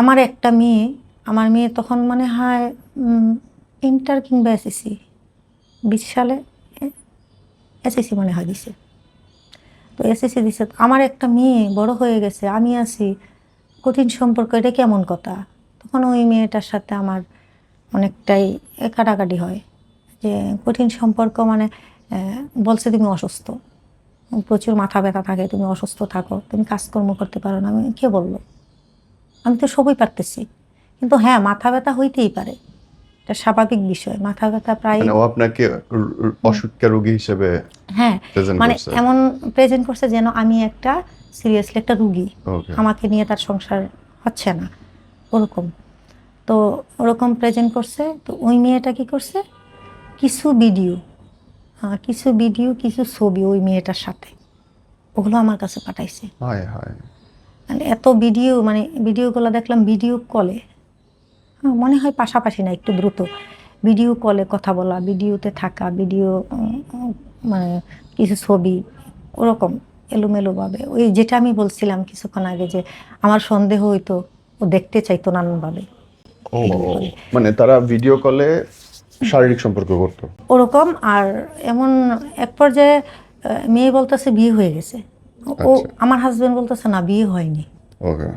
আমার একটা মেয়ে, আমার মেয়ে তখন মানে হয় ইন্টার কিংবা এসএসসি বিশ সালে এসএসসি মনে হয় দিছে। তো এসএসসি দিছে। আমার একটা মেয়ে বড় হয়ে গেছে, আমি আছি, কঠিন সম্পর্ক, এটা কেমন কথা? তখন ওই মেয়েটার সাথে আমার অনেকটাই কাটাকাটি হয়। যে কঠিন সম্পর্ক মানে বলছে তুমি অসুস্থ। প্রচুর মাথা ব্যথা থাকে, তুমি অসুস্থ থাকো, তুমি কাজকর্ম করতে পারো না। আমি, কে বলল? আমি তো সবই পারতেছি। কিন্তু হ্যাঁ মাথা ব্যথা হইতেই পারে। এটা স্বাভাবিক বিষয়। মাথা ব্যথা প্রায় মানে ও আপনাকে অসুখকে রোগী হিসেবে হ্যাঁ মানে এমন প্রেজেন্ট করছে যেন আমি একটা সিরিয়াসলি একটা রুগী। আমাকে নিয়ে তার সংসার হচ্ছে না। ওরকম। তো ওরকম প্রেজেন্ট করছে। তো ওই মেয়েটা কি করছে? কিছু ভিডিও কিছু ভিডিও কিছু ছবি ওই মেয়েটার সাথে। ওগুলো আমার কাছে পাঠাইছে। হায় হায়। মানে এত ভিডিও মানে ভিডিওগুলো দেখলাম ভিডিও কলে হ্যাঁ, মনে হয় পাশাপাশি না একটু দ্রুত। ভিডিও কলে কথা বলা ভিডিওতে থাকা ভিডিও মানে কিছু ছবি ওরকম এলোমেলোভাবে ওই যেটা আমি বলছিলাম কিছুক্ষণ আগে যে আমার সন্দেহ হইতো ও দেখতে চাইতো নানানভাবে। মানে তারা ভিডিও কলে শারীরিক সম্পর্ক করতো। ওরকম আর এমন এক পর্যায়ে মেয়ে বলতেছে বিয়ে হয়ে গেছে। ও আচ্ছা। আমার হাজবেন্ড বলতেছে না বিয়ে হয়নি ওকে